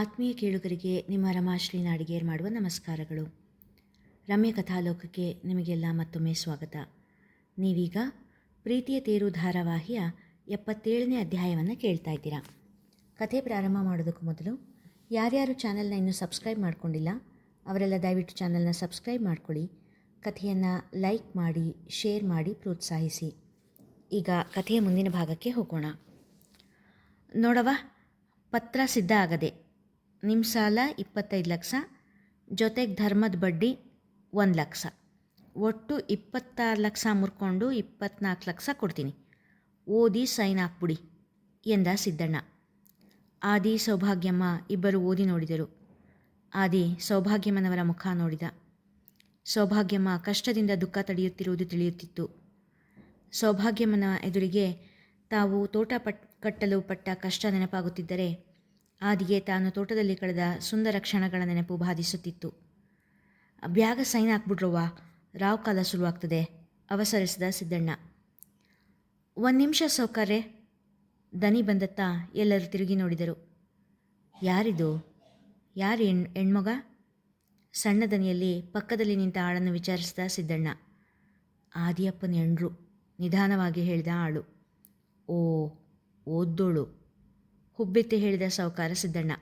ಆತ್ಮೀಯ ಕೇಳುಗರಿಗೆ ನಿಮ್ಮ ರಮಾಶ್ರೀ ನಾಡಿಗೇರ್ ಮಾಡುವ ನಮಸ್ಕಾರಗಳು. ರಮ್ಯ ಕಥಾಲೋಕಕ್ಕೆ ನಿಮಗೆಲ್ಲ ಮತ್ತೊಮ್ಮೆ ಸ್ವಾಗತ. ನೀವೀಗ ಪ್ರೀತಿಯ ತೇರು ಧಾರಾವಾಹಿಯ ಎಪ್ಪತ್ತೇಳನೇ ಅಧ್ಯಾಯವನ್ನು ಕೇಳ್ತಾ ಇದ್ದೀರಾ. ಕಥೆ ಪ್ರಾರಂಭ ಮಾಡೋದಕ್ಕೂ ಮೊದಲು ಯಾರ್ಯಾರು ಚಾನಲ್ನ ಇನ್ನೂ ಸಬ್ಸ್ಕ್ರೈಬ್ ಮಾಡ್ಕೊಂಡಿಲ್ಲ, ಅವರೆಲ್ಲ ದಯವಿಟ್ಟು ಚಾನಲ್ನ ಸಬ್ಸ್ಕ್ರೈಬ್ ಮಾಡ್ಕೊಳ್ಳಿ. ಕಥೆಯನ್ನು ಲೈಕ್ ಮಾಡಿ, ಶೇರ್ ಮಾಡಿ, ಪ್ರೋತ್ಸಾಹಿಸಿ. ಈಗ ಕಥೆಯ ಮುಂದಿನ ಭಾಗಕ್ಕೆ ಹೋಗೋಣ. ನೋಡವ ಪತ್ರ ಸಿದ್ಧ ಆಗದೆ ನಿಮ್ಮ ಸಾಲ ಇಪ್ಪತ್ತೈದು ಲಕ್ಷ, ಜೊತೆಗೆ ಧರ್ಮದ ಬಡ್ಡಿ ಒಂದು ಲಕ್ಷ. ಒಟ್ಟು ಇಪ್ಪತ್ತಾರು ಲಕ್ಷ ಮುರ್ಕೊಂಡು ಇಪ್ಪತ್ನಾಲ್ಕು ಲಕ್ಷ ಕೊಡ್ತೀನಿ. ಓದಿ ಸೈನ್ ಹಾಕ್ಬಿಡಿ ಎಂದ ಸಿದ್ದಣ್ಣ. ಆದಿ ಸೌಭಾಗ್ಯಮ್ಮ ಇಬ್ಬರು ಓದಿ ನೋಡಿದರು. ಆದಿ ಸೌಭಾಗ್ಯಮ್ಮನವರ ಮುಖ ನೋಡಿದ. ಸೌಭಾಗ್ಯಮ್ಮ ಕಷ್ಟದಿಂದ ದುಃಖ ತಡೆಯುತ್ತಿರುವುದು ತಿಳಿಯುತ್ತಿತ್ತು. ಸೌಭಾಗ್ಯಮ್ಮನ ಎದುರಿಗೆ ತಾವು ತೋಟ ಪಟ್, ಕಟ್ಟಲು ಪಟ್ಟ ಕಷ್ಟ ನೆನಪಾಗುತ್ತಿದ್ದರೆ ಆದಿಗೆ ತಾನು ತೋಟದಲ್ಲಿ ಕಳೆದ ಸುಂದರ ಕ್ಷಣಗಳ ನೆನಪು ಬಾಧಿಸುತ್ತಿತ್ತು. ಬ್ಯಾಗ ಸೈನ್ ಹಾಕ್ಬಿಟ್ರವ್ವ, ರಾವ್ ಕಾಲ ಶುರುವಾಗ್ತದೆ ಅವಸರಿಸಿದ ಸಿದ್ದಣ್ಣ. ಒಂದು ನಿಮಿಷ ಸೌಕರ್ಯ, ದನಿ ಬಂದತ್ತ ಎಲ್ಲರೂ ತಿರುಗಿ ನೋಡಿದರು. ಯಾರಿದು? ಯಾರು ಹೆಣ್, ಹೆಣ್ಮಗ? ಸಣ್ಣ ದನಿಯಲ್ಲಿ ಪಕ್ಕದಲ್ಲಿ ನಿಂತ ಆಳನ್ನು ವಿಚಾರಿಸಿದ ಸಿದ್ದಣ್ಣ. ಆದಿಯಪ್ಪನ ಹೆಂಡ್ರು ನಿಧಾನವಾಗಿ ಹೇಳಿದ ಆಳು. ಓ, ಓದ್ದೋಳು. ಹುಬ್ಬೆತ್ತಿ ಹೇಳಿದ ಸಾಹುಕಾರ ಸಿದ್ದಣ್ಣ.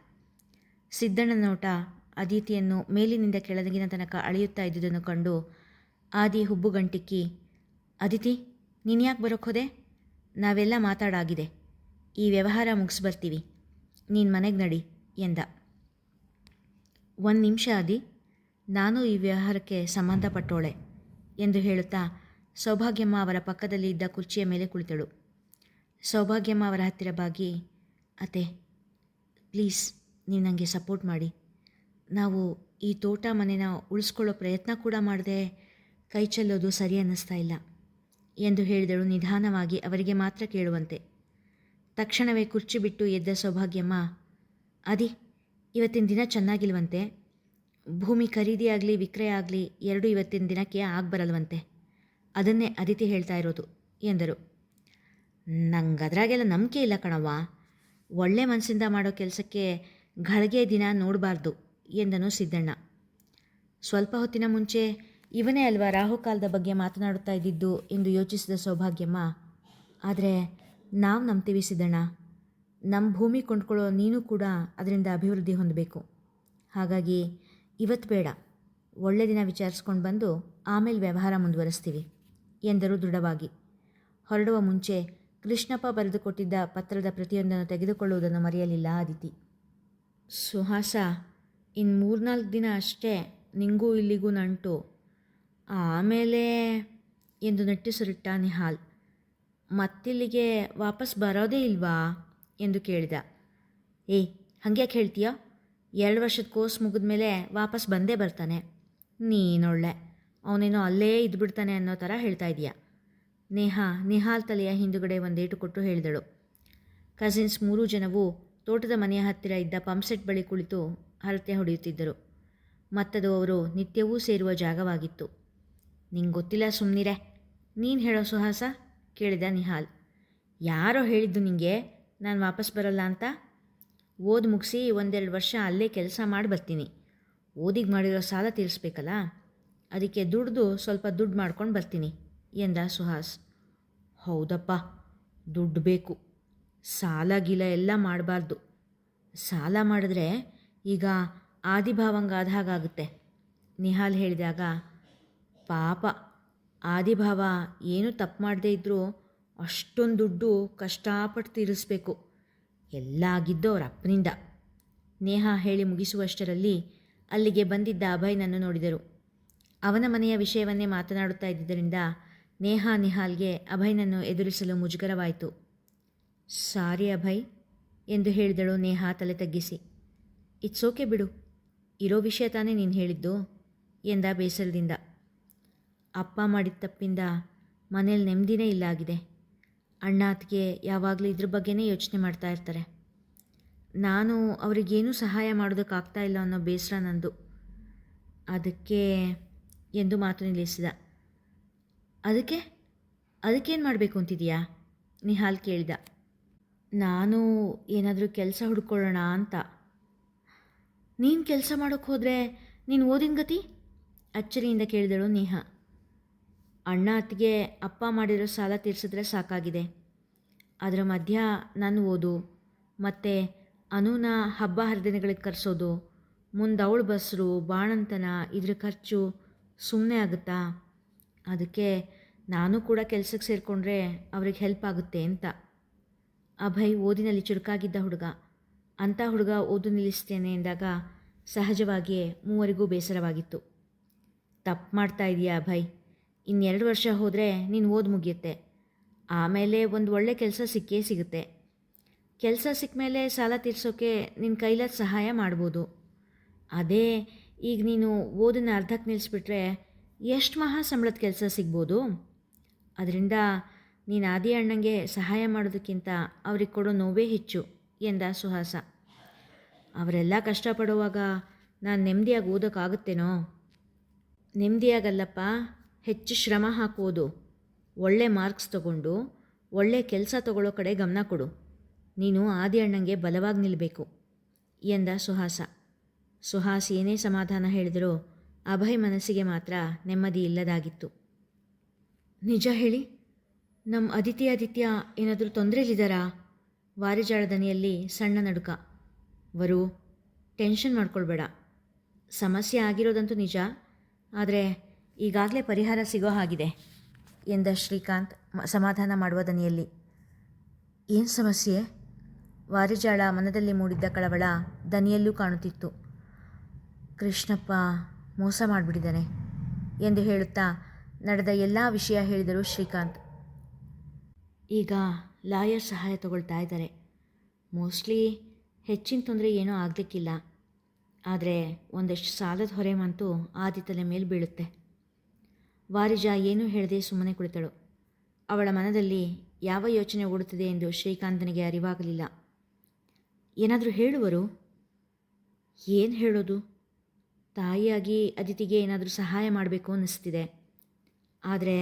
ಸಿದ್ದಣ್ಣ ನೋಟ ಅದಿತಿಯನ್ನು ಮೇಲಿನಿಂದ ಕೆಳಗಿನ ತನಕ ಅಳೆಯುತ್ತಾ ಇದ್ದುದನ್ನು ಕಂಡು ಆದಿ ಹುಬ್ಬುಗಂಟಿಕ್ಕಿ ಅದಿತಿ ನೀನ್ಯಾಕೆ ಬರೋಕ್ಕೋದೆ ನಾವೆಲ್ಲ ಮಾತಾಡಾಗಿದೆ. ಈ ವ್ಯವಹಾರ ಮುಗಿಸ್ಬರ್ತೀವಿ. ನೀನು ಮನೆಗೆ ನಡಿ ಎಂದ. ಒಂದು ನಿಮಿಷ ಆದಿ, ನಾನು ಈ ವ್ಯವಹಾರಕ್ಕೆ ಸಂಬಂಧಪಟ್ಟೋಳೆ ಎಂದು ಹೇಳುತ್ತಾ ಸೌಭಾಗ್ಯಮ್ಮ ಅವರ ಪಕ್ಕದಲ್ಲಿ ಇದ್ದ ಕುರ್ಚಿಯ ಮೇಲೆ ಕುಳಿತಳು. ಸೌಭಾಗ್ಯಮ್ಮ ಅವರ ಹತ್ತಿರ ಬಾಗಿ ಅತ್ತೆ, ಪ್ಲೀಸ್ ನೀವು ನನಗೆ ಸಪೋರ್ಟ್ ಮಾಡಿ. ನಾವು ಈ ತೋಟ ಮನೆನ ಉಳಿಸ್ಕೊಳ್ಳೋ ಪ್ರಯತ್ನ ಕೂಡ ಮಾಡದೆ ಕೈ ಚೆಲ್ಲೋದು ಸರಿ ಅನ್ನಿಸ್ತಾ ಇಲ್ಲ ಎಂದು ಹೇಳಿದಳು ನಿಧಾನವಾಗಿ ಅವರಿಗೆ ಮಾತ್ರ ಕೇಳುವಂತೆ. ತಕ್ಷಣವೇ ಕುರ್ಚಿ ಬಿಟ್ಟು ಎದ್ದ ಸೌಭಾಗ್ಯಮ್ಮ, ಅದಿ, ಇವತ್ತಿನ ದಿನ ಚೆನ್ನಾಗಿಲ್ವಂತೆ. ಭೂಮಿ ಖರೀದಿ ಆಗಲಿ, ವಿಕ್ರಯ ಆಗಲಿ, ಎರಡೂ ಇವತ್ತಿನ ದಿನಕ್ಕೆ ಆಗಬರಲ್ವಂತೆ ಅದನ್ನೇ ಅದಿತಿ ಹೇಳ್ತಾ ಇರೋದು, ಎಂದರು. ನಂಗೆ ಅದರಾಗೆಲ್ಲ ನಂಬಿಕೆ ಇಲ್ಲ ಕಣವ್ವ. ಒಳ್ಳೆ ಮನಸ್ಸಿಂದ ಮಾಡೋ ಕೆಲಸಕ್ಕೆ ಘಳಿಗೆ ದಿನ ನೋಡಬಾರ್ದು ಎಂದನು ಸಿದ್ದಣ್ಣ. ಸ್ವಲ್ಪ ಹೊತ್ತಿನ ಮುಂಚೆ ಇವನೇ ಅಲ್ವಾ ರಾಹುಕಾಲದ ಬಗ್ಗೆ ಮಾತನಾಡುತ್ತಾ ಇದ್ದಿದ್ದು ಎಂದು ಯೋಚಿಸಿದ ಸೌಭಾಗ್ಯಮ್ಮ, ಆದರೆ ನಾವು ನಂಬ್ತೀವಿ ಸಿದ್ದಣ್ಣ. ನಮ್ಮ ಭೂಮಿ ಕೊಂಡ್ಕೊಳ್ಳೋ ನೀನು ಕೂಡ ಅದರಿಂದ ಅಭಿವೃದ್ಧಿ ಹೊಂದಬೇಕು. ಹಾಗಾಗಿ ಇವತ್ತು ಬೇಡ. ಒಳ್ಳೆ ದಿನ ವಿಚಾರಿಸ್ಕೊಂಡು ಬಂದು ಆಮೇಲೆ ವ್ಯವಹಾರ ಮುಂದುವರಿಸ್ತೀವಿ, ಎಂದರು ದೃಢವಾಗಿ. ಹೊರಡುವ ಮುಂಚೆ ಕೃಷ್ಣಪ್ಪ ಬರೆದುಕೊಟ್ಟಿದ್ದ ಪತ್ರದ ಪ್ರತಿಯೊಂದನ್ನು ತೆಗೆದುಕೊಳ್ಳುವುದನ್ನು ಮರೆಯಲಿಲ್ಲ ಆದಿತಿ. ಸುಹಾಸ ಇನ್ನು ಮೂರ್ನಾಲ್ಕು ದಿನ ಅಷ್ಟೇ, ನಿಂಗೂ ಇಲ್ಲಿಗೂ ನಂಟು. ಆಮೇಲೆ ಎಂದು ನಟ್ಟಿಸುರಿಟ್ಟ ನಿಹಾಲ್. ಮತ್ತಿಲ್ಲಿಗೆ ವಾಪಸ್ ಬರೋದೇ ಇಲ್ವಾ? ಎಂದು ಕೇಳಿದ. ಏಯ್ ಹಂಗ್ಯಾಕೆ ಹೇಳ್ತೀಯ? ಎರಡು ವರ್ಷದ ಕೋರ್ಸ್ ಮುಗಿದ್ಮೇಲೆ ವಾಪಸ್ ಬಂದೇ ಬರ್ತಾನೆ. ನೀನೊಳ್ಳೆ, ಅವನೇನೋ ಅಲ್ಲೇ ಇದ್ಬಿಡ್ತಾನೆ ಅನ್ನೋ ಥರ ಹೇಳ್ತಾ ಇದೀಯ ನೇಹಾ, ನಿಹಾಲ್ ತಲೆಯ ಹಿಂದುಗಡೆ ಒಂದೇಟು ಕೊಟ್ಟು ಹೇಳಿದಳು. ಕಸಿನ್ಸ್ ಮೂರೂ ಜನವು ತೋಟದ ಮನೆಯ ಹತ್ತಿರ ಇದ್ದ ಪಂಪ್ಸೆಟ್ ಬಳಿ ಕುಳಿತು ಹರತೆ ಹೊಡೆಯುತ್ತಿದ್ದರು. ಮತ್ತದು ಅವರು ನಿತ್ಯವೂ ಸೇರುವ ಜಾಗವಾಗಿತ್ತು. ನಿಂಗೆ ಗೊತ್ತಿಲ್ಲ ಸುಮ್ಮನಿರೆ ನೀನು ಹೇಳೋ ಸುಹಾಸ? ಕೇಳಿದ ನಿಹಾಲ್. ಯಾರೋ ಹೇಳಿದ್ದು ನಿಂಗೆ? ನಾನು ವಾಪಸ್ ಬರಲ್ಲ ಅಂತ? ಓದಿ ಮುಗಿಸಿ ಒಂದೆರಡು ವರ್ಷ ಅಲ್ಲೇ ಕೆಲಸ ಮಾಡಿ ಬರ್ತೀನಿ. ಓದಿಗೆ ಮಾಡಿರೋ ಸಾಲ ತೀರಿಸ್ಬೇಕಲ್ಲ? ಅದಕ್ಕೆ ದುಡ್ದು ಸ್ವಲ್ಪ ದುಡ್ಡು ಮಾಡ್ಕೊಂಡು ಬರ್ತೀನಿ. ಎಂದ ಸುಹಾಸ್, ಹೌದಪ್ಪ, ದುಡ್ಡು ಬೇಕು. ಸಾಲ ಗೀಲ ಎಲ್ಲ ಮಾಡಬಾರ್ದು. ಸಾಲ ಮಾಡಿದ್ರೆ ಈಗ ಆದಿಭಾವಂಗ ಆದ ಹಾಗಾಗುತ್ತೆ. ನಿಹಾಲ್ ಹೇಳಿದಾಗ, ಪಾಪ, ಆದಿಭಾವ ಏನು ತಪ್ಪು ಮಾಡದೇ ಇದ್ದರೂ ಅಷ್ಟೊಂದು ದುಡ್ಡು ಕಷ್ಟಪಟ್ಟು ತೀರಿಸ್ಬೇಕು. ಎಲ್ಲ ಆಗಿದ್ದು ಅವ್ರ ಅಪ್ಪನಿಂದ. ನೇಹಾ ಹೇಳಿ ಮುಗಿಸುವಷ್ಟರಲ್ಲಿ ಅಲ್ಲಿಗೆ ಬಂದಿದ್ದ ಅಭಯ್ನನ್ನು ನೋಡಿದರು. ಅವನ ಮನೆಯ ವಿಷಯವನ್ನೇ ಮಾತನಾಡುತ್ತಾ ಇದ್ದುದರಿಂದ ನೇಹಾ ನಿಹಾಲ್ಗೆ ಅಭಯ್ನನ್ನು ಎದುರಿಸಲು ಮುಜುಗರವಾಯಿತು. ಸಾರಿ ಅಭಯ್, ಎಂದು ಹೇಳಿದಳು ನೇಹಾ ತಲೆ ತಗ್ಗಿಸಿ. ಇಟ್ಸ್ ಓಕೆ ಬಿಡು, ಇರೋ ವಿಷಯ ತಾನೇ ನೀನು ಹೇಳಿದ್ದು, ಎಂದ ಬೇಸರದಿಂದ. ಅಪ್ಪ ಮಾಡಿದ ತಪ್ಪಿಂದ ಮನೇಲಿ ನೆಮ್ಮದಿನೇ ಇಲ್ಲ ಆಗಿದೆ. ಅಣ್ಣ ಅತ್ತಿಗೆ ಯಾವಾಗಲೂ ಇದ್ರ ಬಗ್ಗೆನೇ ಯೋಚನೆ ಮಾಡ್ತಾ ಇರ್ತಾರೆ. ನಾನು ಅವರಿಗೇನೂ ಸಹಾಯ ಮಾಡೋದಕ್ಕಾಗ್ತಾ ಇಲ್ಲ ಅನ್ನೋ ಬೇಸರ ನಂದು. ಅದಕ್ಕೆ, ಎಂದು ಮಾತು ನಿಲ್ಲಿಸಿದ. ಅದಕ್ಕೆ, ಅದಕ್ಕೇನು ಮಾಡಬೇಕು ಅಂತಿದೆಯಾ? ನಿಹಾಲ್ ಕೇಳಿದ. ನಾನು ಏನಾದರೂ ಕೆಲಸ ಹುಡ್ಕೊಳ್ಳೋಣ ಅಂತ. ನೀನು ಕೆಲಸ ಮಾಡೋಕ್ಕೆ ಹೋದರೆ ನೀನು ಓದಿನ ಗತಿ? ಅಚ್ಚರಿಯಿಂದ ಕೇಳಿದಳು ನೇಹ. ಅಣ್ಣ ಅತ್ತಿಗೆ ಅಪ್ಪ ಮಾಡಿರೋ ಸಾಲ ತೀರಿಸಿದ್ರೆ ಸಾಕಾಗಿದೆ. ಅದರ ಮಧ್ಯ ನಾನು ಓದು, ಮತ್ತು ಅನೂನ ಹಬ್ಬ ಹರಿದಿನಗಳಿಗೆ ಕರೆಸೋದು, ಮುಂದೆ ಅವಳು ಬಸ್ರು, ಬಾಣಂತನ, ಇದ್ರ ಖರ್ಚು ಸುಮ್ಮನೆ ಆಗುತ್ತಾ? ಅದಕ್ಕೆ ನಾನು ಕೂಡ ಕೆಲಸಕ್ಕೆ ಸೇರಿಕೊಂಡ್ರೆ ಅವ್ರಿಗೆ ಹೆಲ್ಪ್ ಆಗುತ್ತೆ ಅಂತ. ಅಭಯ್ ಓದಿನಲ್ಲಿ ಚುರುಕಾಗಿದ್ದ ಹುಡುಗ. ಅಂಥ ಹುಡುಗ ಓದು ನಿಲ್ಲಿಸ್ತೇನೆ ಎಂದಾಗ ಸಹಜವಾಗಿಯೇ ಮೂವರಿಗೂ ಬೇಸರವಾಗಿತ್ತು. ತಪ್ಪು ಮಾಡ್ತಾ ಇದೆಯಾ ಅಭಯ್? ಇನ್ನೆರಡು ವರ್ಷ ಹೋದರೆ ನೀನು ಓದು ಮುಗಿಯುತ್ತೆ. ಆಮೇಲೆ ಒಂದು ಒಳ್ಳೆ ಕೆಲಸ ಸಿಕ್ಕೇ ಸಿಗುತ್ತೆ. ಕೆಲಸ ಸಿಕ್ಕ ಮೇಲೆ ಸಾಲ ತೀರಿಸೋಕೆ ನಿನ್ನ ಕೈಲಾದ ಸಹಾಯ ಮಾಡ್ಬೋದು. ಅದೇ ಈಗ ನೀನು ಓದನ್ನ ಅರ್ಧಕ್ಕೆ ನಿಲ್ಲಿಸ್ಬಿಟ್ರೆ ಎಷ್ಟು ಮಹಾ ಸಂಬಳದ ಕೆಲಸ ಸಿಗ್ಬೋದು? ಅದರಿಂದ ನೀನು ಆದಿ ಅಣ್ಣಂಗೆ ಸಹಾಯ ಮಾಡೋದಕ್ಕಿಂತ ಅವ್ರಿಗೆ ಕೊಡೋ ನೋವೇ ಹೆಚ್ಚು ಎಂದ ಸುಹಾಸ. ಅವರೆಲ್ಲ ಕಷ್ಟಪಡುವಾಗ ನಾನು ನೆಮ್ಮದಿಯಾಗಿ ಓದೋಕ್ಕಾಗುತ್ತೇನೋ? ನೆಮ್ಮದಿಯಾಗಲ್ಲಪ್ಪ ಹೆಚ್ಚು ಶ್ರಮ ಹಾಕುವುದು ಒಳ್ಳೆ ಮಾರ್ಕ್ಸ್ ತಗೊಂಡು, ಒಳ್ಳೆ ಕೆಲಸ ತಗೊಳ್ಳೋ ಕಡೆ ಗಮನ ಕೊಡು. ನೀನು ಆದಿ ಅಣ್ಣಂಗೆ ಬಲವಾಗಿ ನಿಲ್ಲಬೇಕು ಎಂದ ಸುಹಾಸ. ಸುಹಾಸ್ ಏನೇ ಸಮಾಧಾನ ಹೇಳಿದರೂ ಅಭಯ್ ಮನಸ್ಸಿಗೆ ಮಾತ್ರ ನೆಮ್ಮದಿ ಇಲ್ಲದಾಗಿತ್ತು. ನಿಜ ಹೇಳಿ ನಮ್ಮ ಅದಿತಿ ಆದಿತ್ಯ ಏನಾದರೂ ತೊಂದರೆಲಿದ್ದಾರಾ ವಾರಿಜಾಳ ದನಿಯಲ್ಲಿ ಸಣ್ಣ ನಡುಕ. ವರು, ಟೆನ್ಷನ್ ಮಾಡ್ಕೊಳ್ಬೇಡ. ಸಮಸ್ಯೆ ಆಗಿರೋದಂತೂ ನಿಜ, ಆದರೆ ಈಗಾಗಲೇ ಪರಿಹಾರ ಸಿಗೋ ಹಾಗಿದೆ ಎಂದ ಶ್ರೀಕಾಂತ್ ಸಮಾಧಾನ ಮಾಡುವ ದನಿಯಲ್ಲಿ. ಏನು ಸಮಸ್ಯೆ? ವಾರಿಜಾಳ ಮನದಲ್ಲಿ ಮೂಡಿದ್ದ ಕಳವಳ ದನಿಯಲ್ಲೂ ಕಾಣುತ್ತಿತ್ತು. ಕೃಷ್ಣಪ್ಪ ಮೋಸ ಮಾಡಿಬಿಟ್ಟಿದ್ದಾನೆ ಎಂದು ಹೇಳುತ್ತಾ ನಡೆದ ಎಲ್ಲ ವಿಷಯ ಹೇಳಿದರು ಶ್ರೀಕಾಂತ್. ಈಗ ಲಾಯರ್ ಸಹಾಯ ತಗೊಳ್ತಾ ಇದ್ದಾರೆ. ಮೋಸ್ಟ್ಲಿ ಹೆಚ್ಚಿನ ತೊಂದರೆ ಏನೂ ಆಗಲಿಕ್ಕಿಲ್ಲ. ಆದರೆ ಒಂದಷ್ಟು ಸಾಲದ ಹೊರೆ ಮಂತೂ ಆದಿ ತಲೆ ಮೇಲೆ ಬೀಳುತ್ತೆ. ವಾರಿಜ ಏನೂ ಹೇಳದೆ ಸುಮ್ಮನೆ ಕುಳಿತಳು. ಅವಳ ಮನದಲ್ಲಿ ಯಾವ ಯೋಚನೆ ಓಡುತ್ತದೆ ಎಂದು ಶ್ರೀಕಾಂತನಿಗೆ ಅರಿವಾಗಲಿಲ್ಲ. ಏನಾದರೂ ಹೇಳುವರು? ಏನು ಹೇಳೋದು? ತಾಯಿಯಾಗಿ ಅದಿತಿಗೆ ಏನಾದರೂ ಸಹಾಯ ಮಾಡಬೇಕು ಅನ್ನಿಸ್ತಿದೆ. ಆದರೆ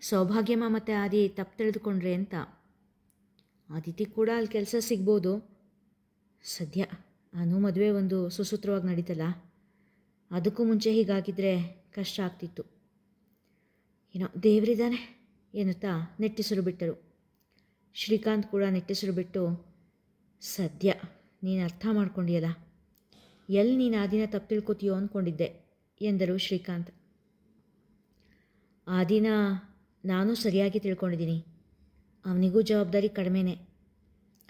ಸೌಭಾಗ್ಯಮ್ಮ ಮತ್ತು ಆದಿ ತಪ್ಪು ತಿಳಿದುಕೊಂಡ್ರೆ ಅಂತ ಅದಿತಿ ಕೂಡ ಅಲ್ಲಿ ಕೆಲಸ ಸಿಗ್ಬೋದು. ಸದ್ಯ ಅನು ಮದುವೆ ಒಂದು ಸುಸೂತ್ರವಾಗಿ ನಡೀತಲ್ಲ. ಅದಕ್ಕೂ ಮುಂಚೆ ಹೀಗಾಗಿದ್ದರೆ ಕಷ್ಟ ಆಗ್ತಿತ್ತು. ಏನೋ ದೇವರಿದ್ದಾನೆ ಎನ್ನುತ್ತಾ ನೆಟ್ಟಿಸರು ಬಿಟ್ಟರು. ಶ್ರೀಕಾಂತ್ ಕೂಡ ನೆಟ್ಟಿಸರು ಬಿಟ್ಟು, ಸದ್ಯ ನೀನು ಅರ್ಥ ಮಾಡ್ಕೊಂಡಿಯಲ್ಲ? ಎಲ್ಲಿ ನೀನು ಆ ದಿನ ತಪ್ಪು ತಿಳ್ಕೊತೀಯೋ ಅಂದ್ಕೊಂಡಿದ್ದೆ ಎಂದರು ಶ್ರೀಕಾಂತ್. ಆ ದಿನ ನಾನು ಸರಿಯಾಗಿ ತಿಳ್ಕೊಂಡಿದ್ದೀನಿ. ಅವನಿಗೂ ಜವಾಬ್ದಾರಿ ಕಡಿಮೆನೇ.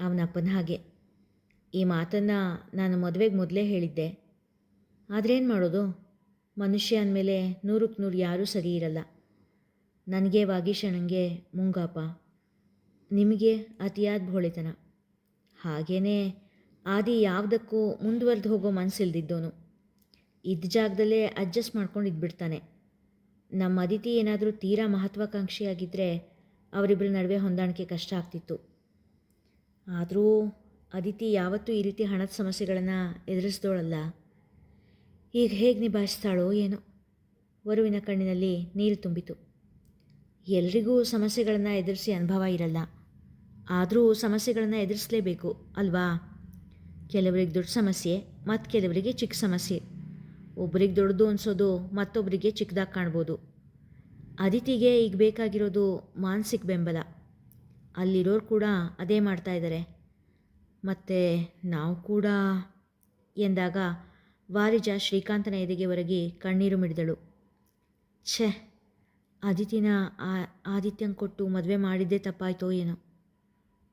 ಅವನಪ್ಪನ ಹಾಗೆ. ಈ ಮಾತನ್ನು ನಾನು ಮದುವೆಗೆ ಮೊದಲೇ ಹೇಳಿದ್ದೆ. ಆದರೆ ಏನು ಮಾಡೋದು? ಮನುಷ್ಯ ಅಂದಮೇಲೆ ನೂರಕ್ಕೆ ನೂರು ಯಾರೂ ಸರಿ ಇರಲ್ಲ. ನನಗೆ ವಾಗೀಶಣ್ಣಂಗೆ ಮುಂಗಾಪ. ನಿಮಗೆ ಅತಿಯಾದ ಭೋಳೆತನ. ಹಾಗೇನೇ ಆದಿ ಯಾವುದಕ್ಕೂ ಮುಂದುವರೆದು ಹೋಗೋ ಮನಸ್ಸಿಲ್ದಿದ್ದೋನು ಇದ್ದ ಜಾಗದಲ್ಲೇ ಅಡ್ಜಸ್ಟ್ ಮಾಡ್ಕೊಂಡು ಇದ್ಬಿಡ್ತಾನೆ ನಮ್ಮ ಅದಿತಿ ಏನಾದರೂ ತೀರಾ ಮಹತ್ವಾಕಾಂಕ್ಷಿಯಾಗಿದ್ದರೆ ಅವರಿಬ್ಬರ ನಡುವೆ ಹೊಂದಾಣಿಕೆ ಕಷ್ಟ ಆಗ್ತಿತ್ತು. ಆದರೂ ಅದಿತಿ ಯಾವತ್ತೂ ಈ ರೀತಿ ಹಣದ ಸಮಸ್ಯೆಗಳನ್ನು ಎದುರಿಸ್ದೋಳಲ್ಲ. ಈಗ ಹೇಗೆ ನಿಭಾಯಿಸ್ತಾಳೋ ಏನೋ. ವರುವಿನ ಕಣ್ಣಿನಲ್ಲಿ ನೀರು ತುಂಬಿತು. ಎಲ್ರಿಗೂ ಸಮಸ್ಯೆಗಳನ್ನು ಎದುರಿಸಿ ಅನುಭವ ಇರಲ್ಲ. ಆದರೂ ಸಮಸ್ಯೆಗಳನ್ನು ಎದುರಿಸಲೇಬೇಕು, ಅಲ್ವಾ? ಕೆಲವರಿಗೆ ದೊಡ್ಡ ಸಮಸ್ಯೆ, ಮತ್ತು ಕೆಲವರಿಗೆ ಚಿಕ್ಕ ಸಮಸ್ಯೆ. ಒಬ್ಬರಿಗೆ ದೊಡ್ಡದು ಅನಿಸೋದು ಮತ್ತೊಬ್ಬರಿಗೆ ಚಿಕ್ಕದಾಗಿ ಕಾಣ್ಬೋದು. ಅದಿತಿಗೆ ಈಗ ಬೇಕಾಗಿರೋದು ಮಾನಸಿಕ ಬೆಂಬಲ. ಅಲ್ಲಿರೋರು ಕೂಡ ಅದೇ ಮಾಡ್ತಾ ಇದ್ದಾರೆ ಮತ್ತು ನಾವು ಕೂಡ ಎಂದಾಗ ವಾರಿಜ ಶ್ರೀಕಾಂತನ ಎದೆಗೆ ಕಣ್ಣೀರು ಮಿಡಿದಳು. ಛೆ, ಅದಿತಿನ ಆ ಆದಿತ್ಯಂಗೆ ಕೊಟ್ಟು ಮದುವೆ ಮಾಡಿದ್ದೇ ತಪ್ಪಾಯ್ತೋ ಏನೋ.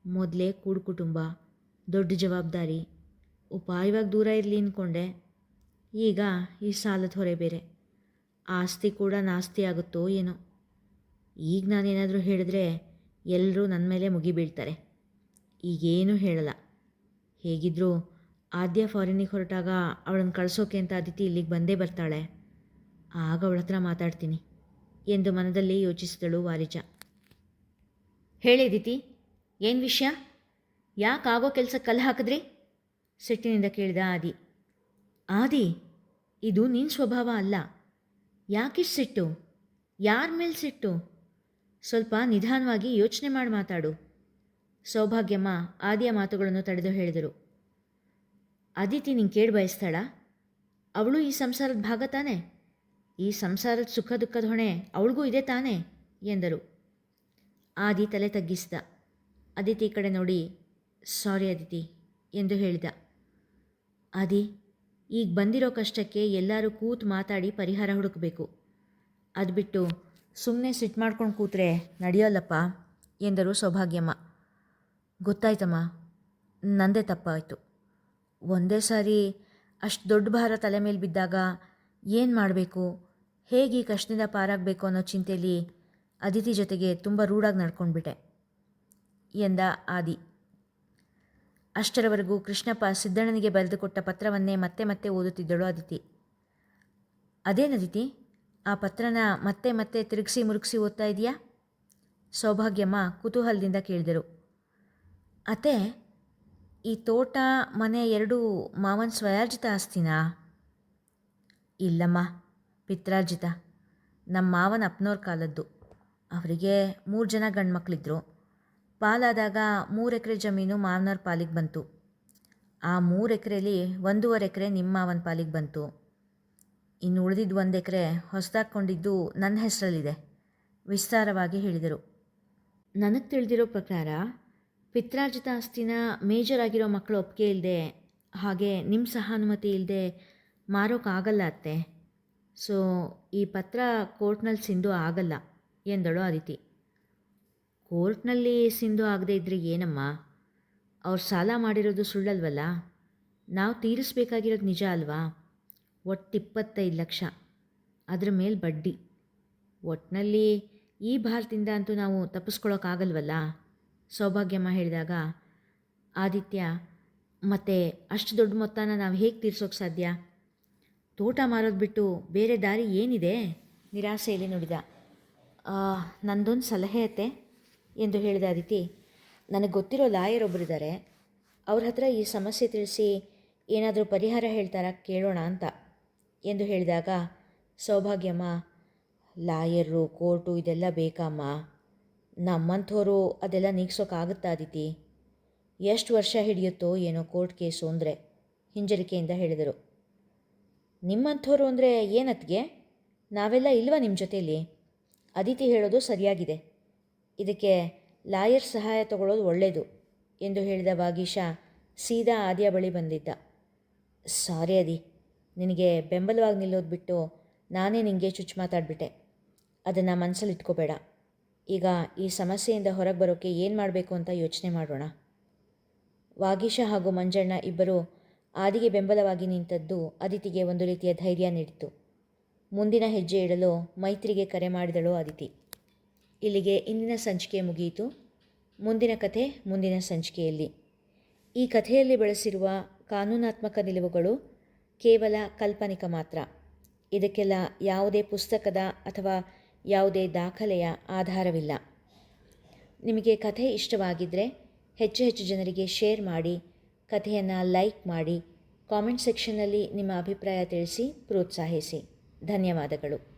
ಮೊದಲೇ ಕೂಡು ಕುಟುಂಬ, ದೊಡ್ಡ ಜವಾಬ್ದಾರಿ. ಉಪಾಯವಾಗಿ ದೂರ ಇರಲಿ ಅಂದ್ಕೊಂಡೆ. ಈಗ ಈ ಸಾಲದ ಹೊರೆ ಬೇರೆ. ಆಸ್ತಿ ಕೂಡ ನಾಸ್ತಿ ಆಗುತ್ತೋ ಏನೋ. ಈಗ ನಾನೇನಾದರೂ ಹೇಳಿದ್ರೆ ಎಲ್ಲರೂ ನನ್ನ ಮೇಲೆ ಮುಗಿಬೀಳ್ತಾರೆ ಈಗೇನೂ ಹೇಳಲ್ಲ. ಹೇಗಿದ್ದರೂ ಆದ್ಯ ಫಾರಿನಿಗೆ ಹೊರಟಾಗ ಅವಳನ್ನು ಕಳಿಸೋಕೆ ಅಂತ ಅದಿತಿ ಇಲ್ಲಿಗೆ ಬಂದೇ ಬರ್ತಾಳೆ. ಆಗ ಅವಳ ಹತ್ರ ಮಾತಾಡ್ತೀನಿ ಎಂದು ಮನದಲ್ಲಿ ಯೋಚಿಸಿದಳು ವಾರಿಜ. ಹೇಳಿ ದಿತಿ ಏನು ವಿಷಯ? ಯಾಕಾಗೋ ಕೆಲಸ ಕಲ್ಲು ಹಾಕಿದ್ರಿ? ಸಿಟ್ಟಿನಿಂದ ಕೇಳಿದ ಆದಿ ಆದಿ, ಇದು ನಿನ್ನ ಸ್ವಭಾವ ಅಲ್ಲ. ಯಾಕಿಷ್ಟು ಸಿಟ್ಟು? ಯಾರ ಮೇಲೆ ಸಿಟ್ಟು? ಸ್ವಲ್ಪ ನಿಧಾನವಾಗಿ ಯೋಚನೆ ಮಾಡಿ ಮಾತಾಡು. ಸೌಭಾಗ್ಯಮ್ಮ ಆದಿಯ ಮಾತುಗಳನ್ನು ತಡೆದು ಹೇಳಿದರು. ಆದಿತಿ ನಿಂಗೆ ಕೇಳಿ ಬಯಸ್ತಾಳ? ಅವಳು ಈ ಸಂಸಾರದ ಭಾಗ ತಾನೆ? ಈ ಸಂಸಾರದ ಸುಖ ದುಃಖದ ಹೊಣೆ ಅವಳಿಗೂ ಇದೆ ತಾನೆ? ಎಂದರು. ಆದಿ ತಲೆ ತಗ್ಗಿಸಿದ. ಅದಿತಿ ಕಡೆ ನೋಡಿ, ಸಾರಿ ಅದಿತಿ ಎಂದು ಹೇಳಿದ. ಆದಿ, ಈಗ ಬಂದಿರೋ ಕಷ್ಟಕ್ಕೆ ಎಲ್ಲರೂ ಕೂತು ಮಾತಾಡಿ ಪರಿಹಾರ ಹುಡುಕಬೇಕು. ಅದು ಬಿಟ್ಟು ಸುಮ್ಮನೆ ಸಿಟ್ಟು ಮಾಡ್ಕೊಂಡು ಕೂತ್ರೆ ನಡೆಯೋಲ್ಲಪ್ಪ ಎಂದರು ಸೌಭಾಗ್ಯಮ್ಮ. ಗೊತ್ತಾಯ್ತಮ್ಮ, ನಂದೇ ತಪ್ಪಾಯಿತು. ಒಂದೇ ಸಾರಿ ಅಷ್ಟು ದೊಡ್ಡ ಭಾರ ತಲೆ ಮೇಲೆ ಬಿದ್ದಾಗ ಏನು ಮಾಡಬೇಕು, ಹೇಗೆ ಈ ಕಷ್ಟದಿಂದ ಪಾರಾಗಬೇಕು ಅನ್ನೋ ಚಿಂತೆಯಲ್ಲಿ ಅದಿತಿ ಜೊತೆಗೆ ತುಂಬ ರೂಢಾಗಿ ನಡ್ಕೊಂಡ್ಬಿಟ್ಟೆ, ಎಂದ ಆದಿ. ಅಷ್ಟರವರೆಗೂ ಕೃಷ್ಣಪ್ಪ ಸಿದ್ದಣ್ಣನಿಗೆ ಬರೆದುಕೊಟ್ಟ ಪತ್ರವನ್ನೇ ಮತ್ತೆ ಮತ್ತೆ ಓದುತ್ತಿದ್ದಳು ಅದಿತಿ ಅದೇನದಿತಿ ಆ ಪತ್ರನ ಮತ್ತೆ ಮತ್ತೆ ತಿರುಗಿಸಿ ಮುರುಗಿಸಿ ಓದ್ತಾ ಇದೆಯಾ ಸೌಭಾಗ್ಯಮ್ಮ ಕುತೂಹಲದಿಂದ ಕೇಳಿದರು. ಅತ್ತೆ, ಈ ತೋಟ, ಮನೆ ಎರಡೂ ಮಾವನ ಸ್ವಯಾರ್ಜಿತ ಆಸ್ತಿನಾ? ಇಲ್ಲಮ್ಮ, ಪಿತ್ರಾರ್ಜಿತ. ನಮ್ಮ ಮಾವನ ಅಪ್ನೋರ್ ಕಾಲದ್ದು. ಅವರಿಗೆ ಮೂರು ಜನ ಗಂಡು ಮಕ್ಕಳಿದ್ರು ಪಾಲಾದಾಗ ಮೂರು ಎಕರೆ ಜಮೀನು ಮಾವನವ್ರ ಪಾಲಿಗೆ ಬಂತು. ಆ ಮೂರು ಎಕರೆಲಿ ಒಂದೂವರೆ ಎಕರೆ ನಿಮ್ಮ ಮಾವನ ಪಾಲಿಗೆ ಬಂತು. ಇನ್ನು ಉಳಿದಿದ್ದು ಒಂದು ಎಕರೆ ಹೊಸದಾಕೊಂಡಿದ್ದು ನನ್ನ ಹೆಸರಲ್ಲಿದೆ, ವಿಸ್ತಾರವಾಗಿ ಹೇಳಿದರು. ನನಗೆ ತಿಳಿದಿರೋ ಪ್ರಕಾರ ಪಿತ್ರಾರ್ಜಿತ ಆಸ್ತಿನ ಮೇಜರ್ ಆಗಿರೋ ಮಕ್ಕಳು ಒಪ್ಪಿಗೆ ಇಲ್ಲದೆ ಹಾಗೆ ನಿಮ್ಮ ಸಹಾನುಮತಿ ಇಲ್ಲದೆ ಮಾರೋಕ್ಕಾಗಲ್ಲ ಅತ್ತೆ. ಸೊ, ಈ ಪತ್ರ ಕೋರ್ಟ್ನಲ್ಲಿ ಸಿಂಧು ಆಗಲ್ಲ ಎಂದಳು ಅದಿತಿ ಕೋರ್ಟ್ನಲ್ಲಿ ಸಿಂಧು ಆಗದೆ ಇದ್ದರೆ ಏನಮ್ಮ? ಅವ್ರು ಸಾಲ ಮಾಡಿರೋದು ಸುಳ್ಳಲ್ವಲ್ಲ? ನಾವು ತೀರಿಸ್ಬೇಕಾಗಿರೋದು ನಿಜ ಅಲ್ವಾ? ಒಟ್ಟು ಇಪ್ಪತ್ತೈದು ಲಕ್ಷ. ಅದರ ಮೇಲೆ ಬಡ್ಡಿ. ಒಟ್ಟಿನಲ್ಲಿ ಈ ಭಾರದಿಂದ ಅಂತೂ ನಾವು ತಪ್ಪಿಸ್ಕೊಳೋಕ್ಕಾಗಲ್ವಲ್ಲ ಸೌಭಾಗ್ಯಮ್ಮ ಹೇಳಿದಾಗ, ಆದಿತ್ಯ, ಮತ್ತು ಅಷ್ಟು ದೊಡ್ಡ ಮೊತ್ತನ ನಾವು ಹೇಗೆ ತೀರ್ಸೋಕೆ ಸಾಧ್ಯ? ತೋಟ ಮಾರೋದು ಬಿಟ್ಟು ಬೇರೆ ದಾರಿ ಏನಿದೆ? ನಿರಾಸೆಯಲ್ಲಿ ನುಡಿದ. ನಂದೊಂದು ಸಲಹೆ ಅತ್ತೆ. ಎಂದು ಹೇಳಿದ ಅದಿತಿ, ನನಗೆ ಗೊತ್ತಿರೋ ಲಾಯರ್ ಒಬ್ಬರಿದ್ದಾರೆ ಅವ್ರ ಹತ್ರ ಈ ಸಮಸ್ಯೆ ತಿಳಿಸಿ ಏನಾದರೂ ಪರಿಹಾರ ಹೇಳ್ತಾರಾ ಕೇಳೋಣ ಅಂತ ಎಂದು ಹೇಳಿದಾಗ, ಸೌಭಾಗ್ಯಮ್ಮ, ಲಾಯರು, ಕೋರ್ಟು ಇದೆಲ್ಲ ಬೇಕಮ್ಮ. ನಮ್ಮಂಥವರು ಅದೆಲ್ಲ ನೀಗ್ಸೋಕ್ಕಾಗುತ್ತಾ ಅದಿತಿ? ಎಷ್ಟು ವರ್ಷ ಹಿಡಿಯುತ್ತೋ ಏನೋ ಕೋರ್ಟ್ ಕೇಸು ಅಂದರೆ ಹಿಂಜರಿಕೆಯಿಂದ ಹೇಳಿದರು. ನಿಮ್ಮಂಥವ್ರು ಅಂದರೆ ಏನತ್ಗೆ ನಾವೆಲ್ಲ ಇಲ್ವಾ ನಿಮ್ಮ ಜೊತೆಯಲ್ಲಿ ಅದಿತಿ ಹೇಳೋದು ಸರಿಯಾಗಿದೆ. ಇದಕ್ಕೆ ಲಾಯರ್ ಸಹಾಯ ತಗೊಳ್ಳೋದು ಒಳ್ಳೆಯದು ಎಂದು ಹೇಳಿದ ವಾಗೀಶ ಸೀದಾ ಆದಿಯ ಬಳಿ ಬಂದಿದ್ದ. ಸಾರಿ ಅದಿ ನಿನಗೆ ಬೆಂಬಲವಾಗಿ ನಿಲ್ಲೋದು ಬಿಟ್ಟು ನಾನೇ ನಿನಗೆ ಚುಚ್ಚು ಮಾತಾಡಿಬಿಟ್ಟೆ. ಅದನ್ನು ಮನಸ್ಸಲ್ಲಿ ಇಟ್ಕೋಬೇಡ. ಈಗ ಈ ಸಮಸ್ಯೆಯಿಂದ ಹೊರಗೆ ಬರೋಕ್ಕೆ ಏನು ಮಾಡಬೇಕು ಅಂತ ಯೋಚನೆ ಮಾಡೋಣ. ವಾಗೀಶ ಹಾಗೂ ಮಂಜಣ್ಣ ಇಬ್ಬರು ಆದಿಗೆ ಬೆಂಬಲವಾಗಿ ನಿಂತದ್ದು ಅದಿತಿಗೆ ಒಂದು ರೀತಿಯ ಧೈರ್ಯ ನೀಡಿತು ಮುಂದಿನ ಹೆಜ್ಜೆ ಇಡಲು ಮೈತ್ರಿಗೆ ಕರೆ ಮಾಡಿದಳು ಅದಿತಿ. ಇಲ್ಲಿಗೆ ಇಂದಿನ ಸಂಚಿಕೆ ಮುಗಿಯಿತು ಮುಂದಿನ ಕಥೆ ಮುಂದಿನ ಸಂಚಿಕೆಯಲ್ಲಿ. ಈ ಕಥೆಯಲ್ಲಿ ಬಳಸಿರುವ ಕಾನೂನಾತ್ಮಕ ನಿಲುವುಗಳು ಕೇವಲ ಕಾಲ್ಪನಿಕ ಮಾತ್ರ. ಇದಕ್ಕೆಲ್ಲ ಯಾವುದೇ ಪುಸ್ತಕದ ಅಥವಾ ಯಾವುದೇ ದಾಖಲೆಯ ಆಧಾರವಿಲ್ಲ. ನಿಮಗೆ ಕಥೆ ಇಷ್ಟವಾಗಿದ್ದರೆ ಹೆಚ್ಚು ಹೆಚ್ಚು ಜನರಿಗೆ ಶೇರ್ ಮಾಡಿ, ಕಥೆಯನ್ನು ಲೈಕ್ ಮಾಡಿ, ಕಾಮೆಂಟ್ ಸೆಕ್ಷನ್ನಲ್ಲಿ ನಿಮ್ಮ ಅಭಿಪ್ರಾಯ ತಿಳಿಸಿ, ಪ್ರೋತ್ಸಾಹಿಸಿ. ಧನ್ಯವಾದಗಳು.